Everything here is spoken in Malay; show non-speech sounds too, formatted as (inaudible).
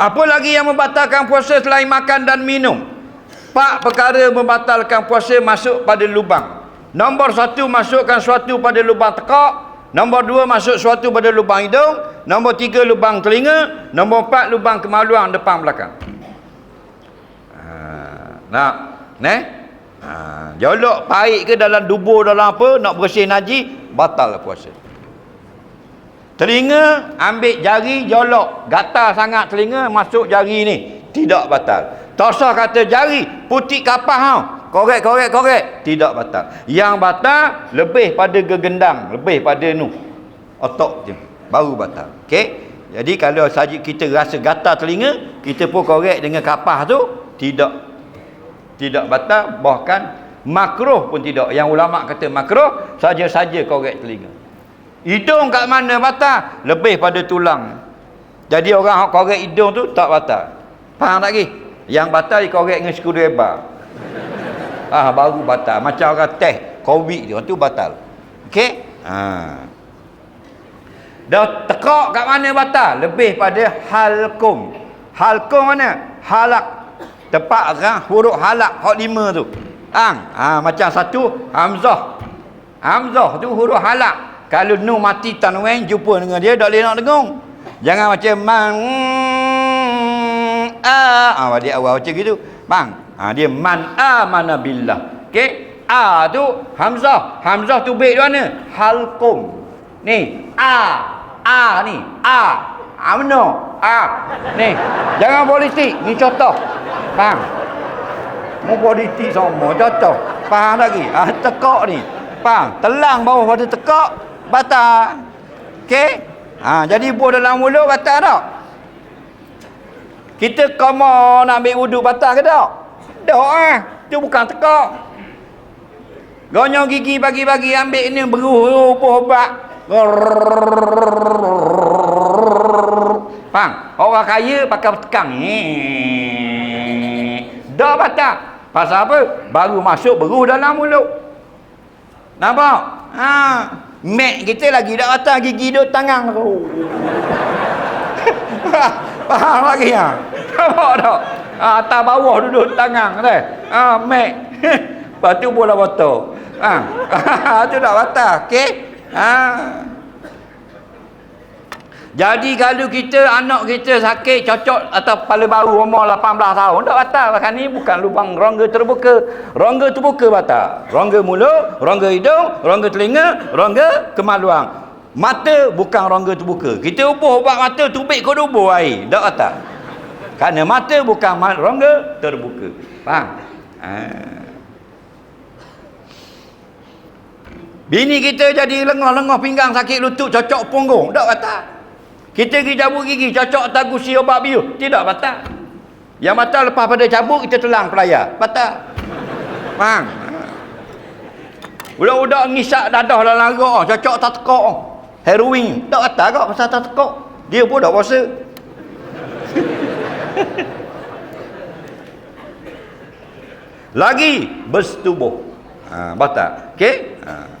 Apa lagi yang membatalkan puasa selain makan dan minum? Empat perkara membatalkan puasa masuk pada lubang. Nombor satu, masukkan suatu pada lubang tekak. Nombor dua, masuk suatu pada lubang hidung. Nombor tiga, lubang telinga. Nombor empat, lubang kemaluan depan belakang. Ha, nak? Ne? Ha, jolok pahit ke dalam dubur dalam apa, nak bersih najis, batal puasa. Telinga ambil jari jolok. Gatal sangat telinga masuk jari ni. Tidak batal. Tosah kata jari putih kapah hau. Korek korek korek. Tidak batal. Yang batal lebih pada gegendang, lebih pada nu. Otak je. Baru batal. Okey. Jadi kalau saja kita rasa gatal telinga, kita pun korek dengan kapah tu tidak tidak batal bahkan makruh pun tidak. Yang ulama kata makruh saja-saja korek telinga. Hidung kat mana batal? Lebih pada tulang. Jadi orang yang korek hidung tu tak batal. Faham tak lagi? Yang batal dikorek dengan screwdriver. Ah baru batal. Macam orang teh COVID tu, tu batal. Okey? Ha. Dah tekak kat mana batal? Lebih pada halkum. Halkum mana? Halak. Tepat kan huruf halak hak lima tu. Ang. Ha, macam satu hamzah. Hamzah tu huruf halak. Kalau nu mati tanwen jumpa dengan dia tak boleh nak dengung. Jangan macam man a ah dia awal macam gitu. Bang. Ha, dia man amana billah. Okey? A tu hamzah. Hamzah tu baik di mana? Halqum. Ni a a ni a. A mana? A. Ni. Jangan politik. Ni contoh. Faham? Mu politik sama contoh. Faham lagi? Ah tekak ni. Faham? Telang bawah pada tekak batal. Okey? Ha, jadi buah dalam mulut batal tak? Kita koma nak ambil wuduk batal ke tak? Tak ah. Itu bukan tekak. Gonyong gigi bagi-bagi ambil ini beruh apa obat. Faham? Orang kaya pakai tekang. Dah batal. Pasal apa? Baru masuk beruh dalam mulut. Nampak? Ha. Mek kita lagi dak atas gigi duk tangan tu. (laughs) Faham lagi ya? Nampak tak? Ha, atas bawah duduk tangan tu. Ha, mek. (laughs) Lepas tu bola botol. (laughs) Ha. tu dak batal. Okey? Ha. Jadi kalau kita anak kita sakit cocok atau kepala baru umur 18 tahun tak batal bahkan ni bukan lubang rongga terbuka. Rongga terbuka batal. Rongga mulut, rongga hidung, rongga telinga, rongga kemaluan. Mata bukan rongga terbuka. Kita ubuh ubat mata tubik kau ubuh air. Tak batal. Kerana mata bukan rongga terbuka. Faham? Ha. Bini kita jadi lengah-lengah pinggang sakit lutut cocok punggung. Tak batal. Kita pergi cabut gigi, cocok atas gusi obat biu. Tidak batal. Yang batal lepas pada cabut, kita telang pelayar. Batal. Faham? Budak-budak ngisak dadah dalam ragak, cocok tak tekak. Heroin. Tak batal kok pasal tak tekak. Dia pun tak puasa. (laughs) Lagi bersetubuh. Ha, batal. Okey? Ha.